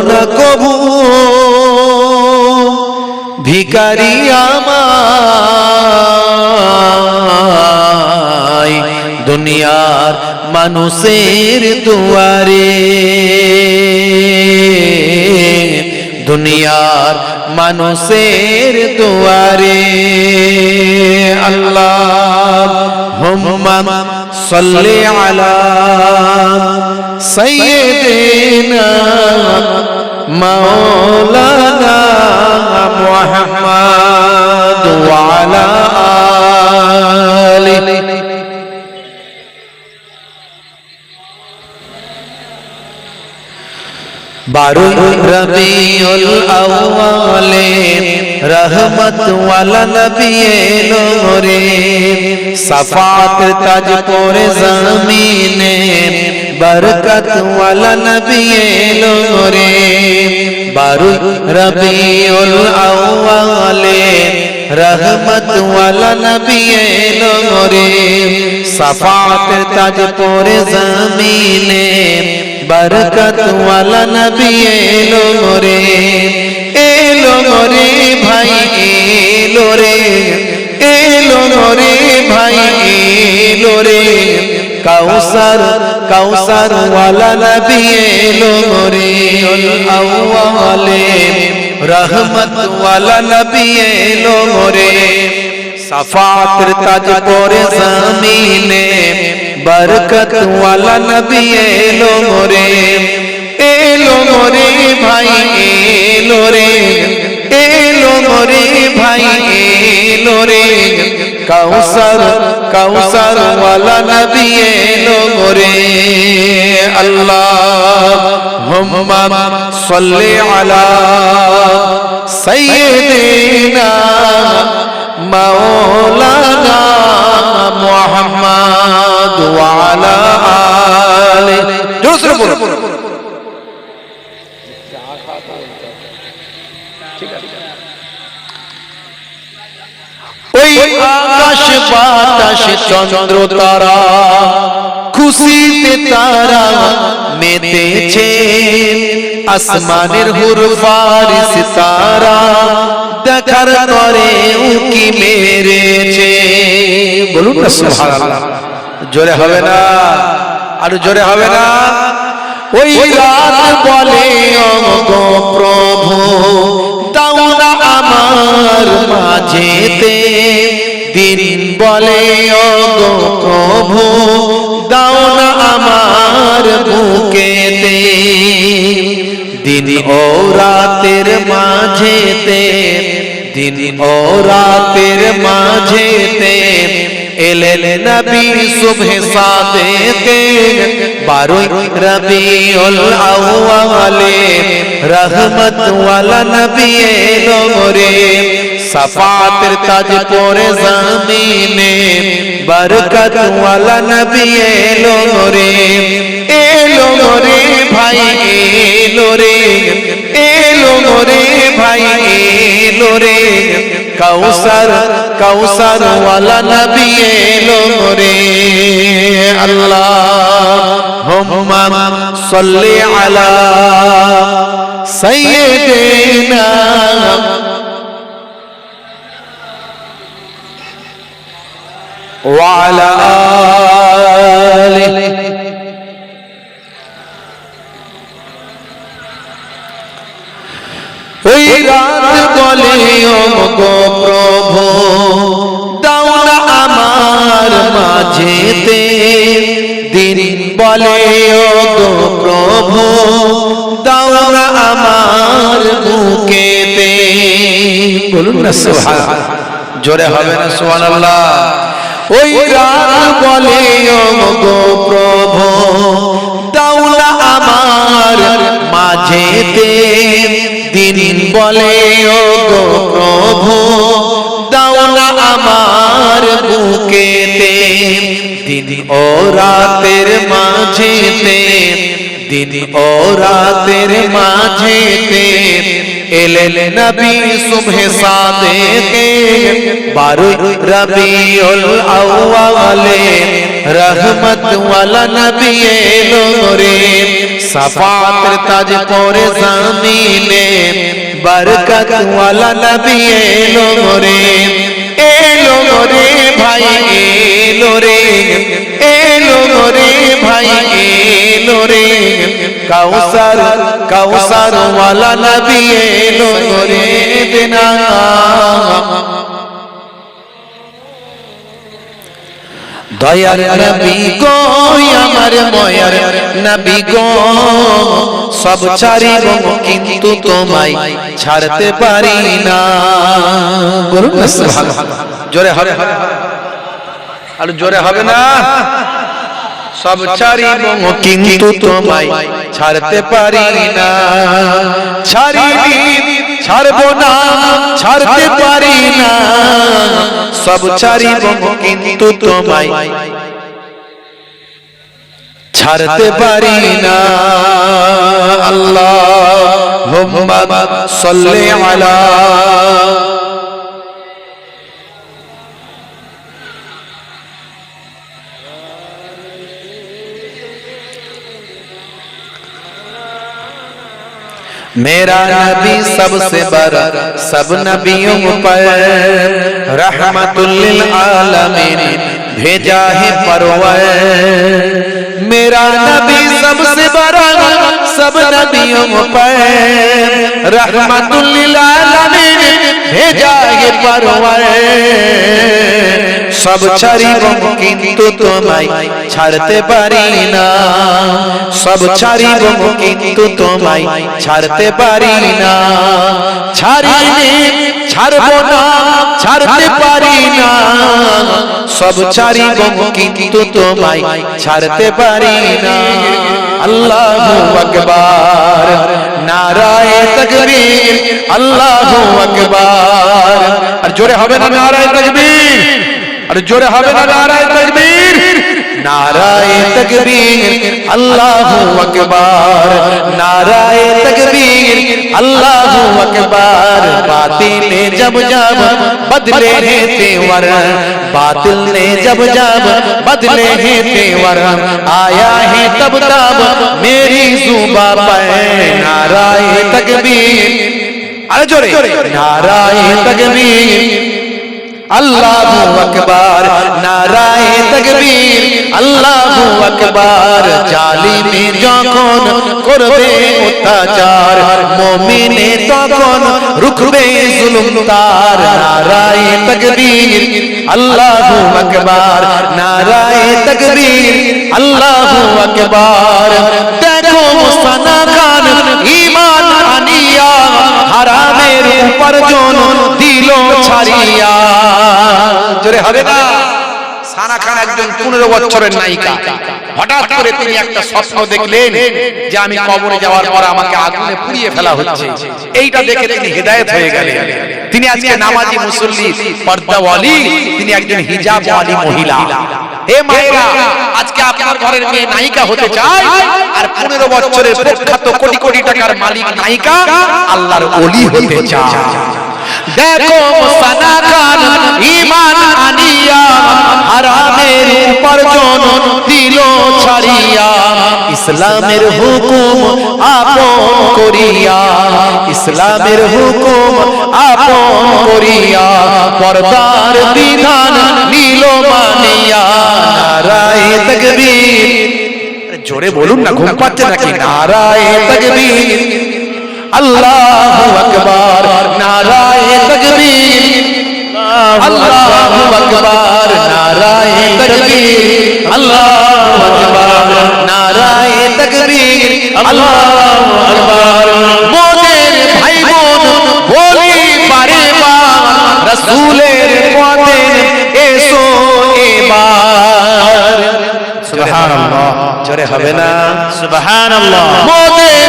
Corona কবু। ভিকারি আমায় দুনিয়ার মানুষের দুয়ারে দুনিয়ার মানুষের দুয়ারে। আল্লাহ হুম্মা সাল্লি আলা সাইয়্যিদিনা মাওলানা মুহাম্মদ ওয়া আলা আলিহি বারুই রবিউল আউয়ালে রহমত ওয়ালা নবী এলো রে সাফাত তাজ পরে জমিনে বরকত ওয়ালা নবী এলো রে বারুই রবিউল আউয়ালে রহমত ওয়ালা নবী এলো রে সাফাত তাজ পরে জমিনে বরকত ওয়ালা নবী এলো রে এলো রে ভাই, এলো রে এলো রে ভাই, এলো রে। কাউসার কাউসার ওয়ালা নবী এলো রে আউয়ালে রহমত নবী এলো রে সাফাতের তাজ পরে জমিনে বরকত ওয়ালা নবী এলো মোরে এলো মোরে ভাই, এলো রে। এলো মোরে ভাই, এলো রে। কাউসার কাউসার ওয়ালা নবী এলো মোরে। আল্লাহ হুম্মা সাল্লি আলা সাইয়্যিদিনা মাওলানা বাতাস চন্দ্র তারা, খুশিতে তারা মেতেছে। আসমানের হুর ফারিস তারা দেখার তরে উকি মেরেছে। বলুন না সুবহানাল্লাহ, জোরে হবে না, আর জোরে হবে না। ওই রাত বলে, অগো প্রভু, দাও না আমার মাঝেতে দিন বলে অগো প্রভু, দাও না আমার বুকেতে। দিন ও রাতের মাঝেতে, দিন ও রাতের মাঝেতে এলেন নবী সুবহে সাদেকে, বারোই রবিউল আউয়ালে, রহমত ওয়ালা নবী রে সাফাতের তাজ পরে জমিনে বরকত ওয়ালা নবী এলো রে এলো রে ভাই, এলো রে এলো রে ভাই, এলো রে। কাউসার কাউসার ওয়ালা নবী এলো রে আল্লাহ হুম্মা সাল্লি আলা সাইয়্যিদিনা وعلى آله ওই রাত বলে গো প্রভু দাও না আমার মাঝেতে দিন বলে গো প্রভু দাও না আমার বুকেতে বলুন না সুবহান জোরে হবে না সুবহানাল্লাহ ওই রাত বলে গো প্রভু দাও আমার মাঝেতে দিন বলে ও গো প্রভু না আমার বুকেতে দিন ও রাতের মাঝেতে দিন ও রাতের মাঝেতে এলেন নবী সুবহে সাদেকে। বারুই রবিউল আউয়ালে রহমত ওয়ালা নবী এলো রে সাফাতের তাজ পরে জামিনে বরকত ওয়ালা নবী এলো রে এলো রে ভাই, এলো রে ভাই এলো রে কাউসার কাউসার ওয়ালা নবী এলো রে দিনা দয়ার নবী গো, আমার ময়ার নবী গো। সব ছাড়িব কিন্তু তোমায় ছাড়তে পারি না। জোরে হবে। আর জোরে হবে না? সব ছাড়িব কিন্তু তোমায় ছাড়তে পারি না। ছাড়িনি ছাড়বো না ছাড়তে পারি না। সব ছাড়িব কিন্তু তোমায় ছাড়তে পারি না। আল্লাহ সাল্লি আলা میرا نبی سب سے بڑا سب نبیوں پر رحمت للعالمین بھیجا ہے پرور۔ میرا نبی سب سے بڑا سب نبیوں پر رحمت للعالمین بھیجا ہے پرور۔ সব ছাড়িব কিন্তু তোমায় ছাড়তে পারি না। সব ছাড়িব কিন্তু তোমায় ছাড়তে পারি না। ছাড়িনি ছাড়বো না, ছাড়তে পারি না। সব ছাড়িব কিন্তু তোমায় ছাড়তে পারি না। আল্লাহু আকবার, নারায়ে তাকবীর, আল্লাহু আকবার। আর জোরে হবে না নারায়ে তাকবীর? اور جوڑے ہمیں نہ نعرہ تکبیر نعرہ تکبیر، اللہ اکبار نعرہ تکبیر، اللہ اکبار باطل نے جب جب بدلے ہیں تیور، باطل نے جب جب بدلے ہیں تیور، آیا ہے تب تب میری زوبہ پر نعرہ تکبیر۔ ارے نعرہ تکبیر۔ আল্লাহু আকবার, নারায়ে তাকবীর, আল্লাহু আকবার, জালিমে যখন করবে অত্যাচার, মুমিনে তখন রুখবে জুলুম তার, নারায়ে তাকবীর, আল্লাহু আকবার, নারায়ে তাকবীর, আল্লাহু আকবার। দেখো মুসানা খান, ঈমান আনিয়া, হারামের উপার্জন দিল ছাড়িয়া। জোরে হবে না? সানা খান একজন পনেরো বছরের নায়িকা। হঠাৎ করে তিনি একটা স্বপ্ন দেখলেন যে আমি কবরে যাওয়ার পর আমাকে আগুনে পুড়িয়ে ফেলা হচ্ছে। এইটা দেখে তিনি হেদায়েত হয়ে গেলেন। তিনি আজকে নামাজি মুসল্লি পর্দাওয়ালি তিনি একজন হিজাবওয়ালি মহিলা। হে মায়েরা আজকে আপনার ঘরের মেয়ে নায়িকা হতে চায় আর পনেরো বছরের প্রখ্যাত কোটি কোটি টাকার মালিক নায়িকা আল্লাহর ওলি হতে চায়। দেখো সানা খান ইমান আনিয়া হারামের উপার্জন দিল ছাড়িয়া ইসলামের হুকুম আপন করিয়া ইসলামের হুকুম আপন করিয়া পর্দার বিধান নীল মানিয়া নারায় তকবীর জোরে বলুন না ঘুম পাচ্ছে নাকি নারায় তকবীর আল্লাহু আকবার নারায়ে তাকবীর। আল্লাহু আকবার নারায়ে তাকবীর। আল্লাহু আকবার নারায়ে তাকবীর। আল্লাহু আকবার। মোদের ভাই বোন বলি পারে বা রাসূলের পথে এসো এবার। সুবহানাল্লাহ জোরে হবে না। সুবহানাল্লাহ। মোদের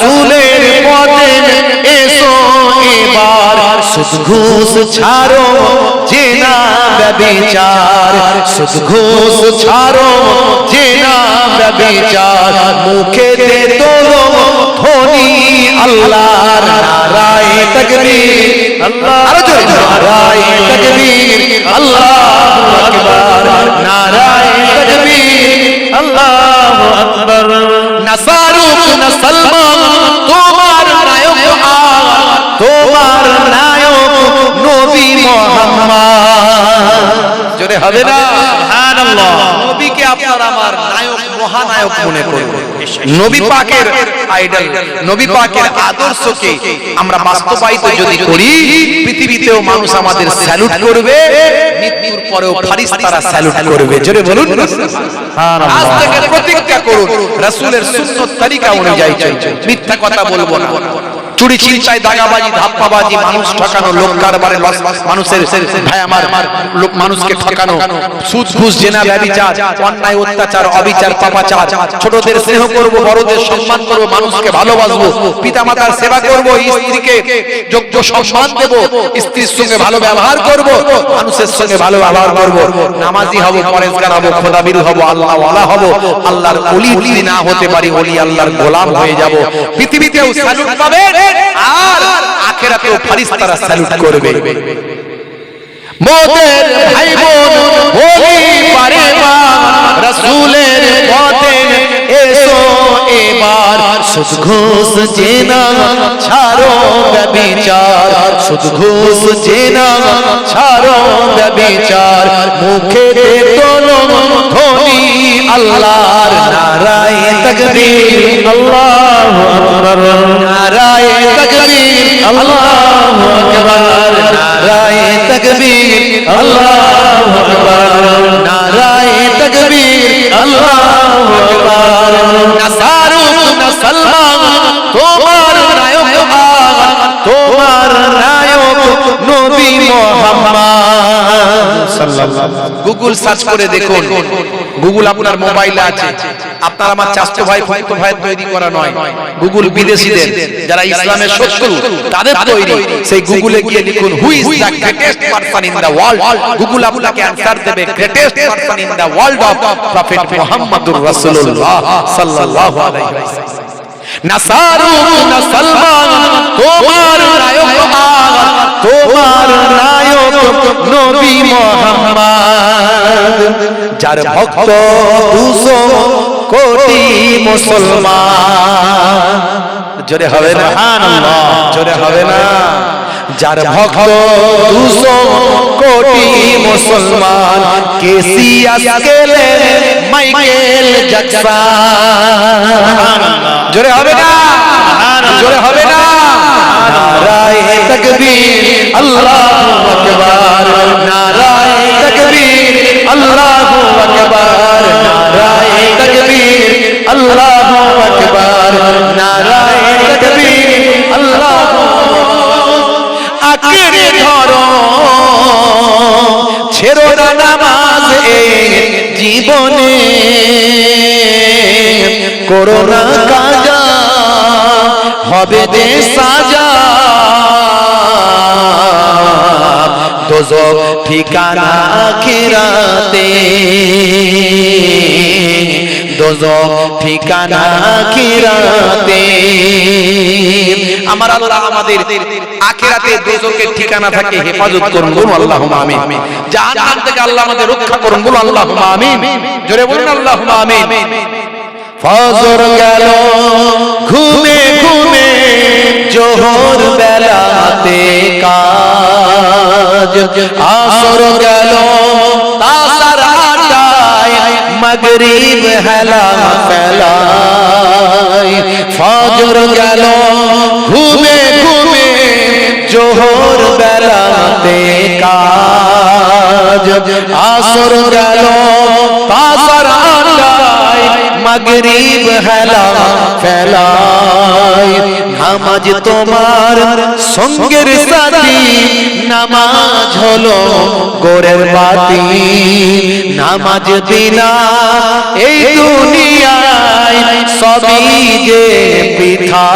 রাসুলের পথে এসো, এবার সুদ ঘুষ ছাড়ো, জেনা ব্যবিচার। সুদ ঘুষ ছাড়ো, জেনা ব্যবিচার। মুখে দে তোলো ধনি আল্লাহর নারায় তকবীর। আল্লাহ আরও জোরে, নারায় তকবীর। আল্লাহু আকবার। নারায় তকবীর। আল্লাহু আকবার। নাসারুক, নাসলমা জোরে হবে না? নবীকে আপনার আমার নায়ক মহানায়ক মনে নবী পাকের আইডল নবী পাকের আদর্শকে আমরা বাস্তবায়িত যদি করি পৃথিবীতেও মানুষ আমাদের স্যালুট করবে মৃত্যুর পরেও ফারিস্তারা স্যালুট করবে। জোরে বলুন। প্রতিজ্ঞা করুন অনুযায়ী চাইছে মিথ্যা কথা বলব না। চুরি চিন্তাই দাগাবাজি, ধাপ্পাবাজি, মানুষ ঠকানো, লোক কারবারে মানুষের ভাই আমার, লোক মানুষকে ঠকানো সুদ ঘুষ জেনা ব্যভিচার অন্যায় অত্যাচার, অবিচার, পাপাচার। ছোটদের স্নেহ করব, বড়দের সম্মান করব, মানুষকে ভালোবাসবো, পিতামাতার সেবা করব, স্ত্রীকে যোগ্য সম্মান দেব, স্ত্রীর সঙ্গে ভালো ব্যবহার করব, মানুষের সঙ্গে ভালো ব্যবহার করব। নামাজি হব, পরেজগার হব খোদাবির হব আল্লাহ ওয়ালা হব, আল্লাহর ওলি না হতে পারি ওলি আল্লাহর গোলাম হয়ে যাব। পৃথিবীতেও স্যালুট পাবে? আর আখেরাতেও ফারিস্তারা স্যালুট করবে। মোদের ভাই বোন বলি পারে মা রসুলের এবার সুদ ঘুষ জেনা, ছাড়ো ব্যবিচার। সুদ ঘুষ জেনা, ছাড়ো ব্যবিচার। মুখে তোলো ধনি আল্লাহর নারায় তকবীর, আল্লাহু আকবার। নারায় তকবীর, আল্লাহু আকবার। নারায় তকবীর, আল্লাহু আকবার। নারায় তকবীর আল্লাহু গুগল সার্চ করে দেখুন। গুগল আপনার মোবাইলে আছে। আপনার আমার চাচতো ভাই, ফুফতো ভাই তৈরি করা নয়। গুগল বিদেশিদের, যারা ইসলামের শত্রু, তাদের তৈরি। সেই গুগলে গিয়ে লিখুন who is the greatest person in the world Google আপনাকে অ্যানসার দেবে greatest person in the world of prophet মুহাম্মদুর রাসূলুল্লাহ সাল্লাল্লাহু আলাইহি ওয়াসাল্লাম। না শাহরুখ না সলমান তোমার নায়ক আগ তোমার নায়ক নবী মোহাম্মদ যার ভক্ত দুশো কোটি মুসলমান। জোরে হবে না? জোরে হবে না? যার ভক্ত দুশো কোটি মুসলমান। কেসিয়াস গেলে মাইকেল জ্যাকসন। জোরে হবে না? জোরে হবে না? নারায়ে তাকবীর, আল্লাহু আকবার, নারায়ে তাকবীর, আল্লাহু আকবার, নারায়ে তাকবীর, আল্লাহু আকবার, নারায়ে তাকবীর, আল্লাহু আঁকড়ে ধরো, ছেড়ো না নামাজ এই জীবনে। করোনা দোজক ঠিকানা খিরাতে দোজক ঠিকানা খিরাতে আমার আল্লাহ আমাদের আখিরাতে দোজকের ঠিকানা থাকে হেফাজত করুন, বলুন আমিন। জাহান্নাম থেকে আল্লাহ আমাদের রক্ষা করুন, বলুন আমিন। জোরে বলুন আমিন। ফজর গেল ঘুমে ঘুমে, জোহর বেলাতে কাজ আসর গেল, তাসার আটায় মগরিব হেলা ফেলায়। ফজর গেল, ঘুমে ঘুমে জোহর বেলাতে কাজ। আসর গেল, তাসার মগরিব হেলা ফেলায় নামাজ তোমার সঙ্গের সাথী, নামাজ হলো গোরের বাতি। নামাজ বিনা এই দুনিয়ায় সবই যে পিঠা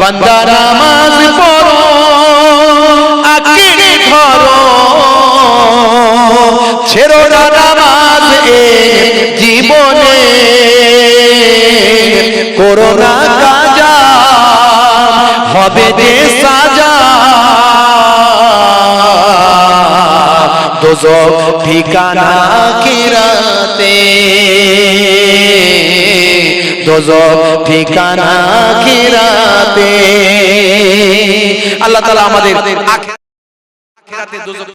বান্দা নামাজ করোনা কাজা, হবে দে সাজা। দোজক ঠিকানা কিরাতে, দোজক ঠিকানা কিরাতে। আল্লাহ তাআলা আমাদের আখিরাতে দোজক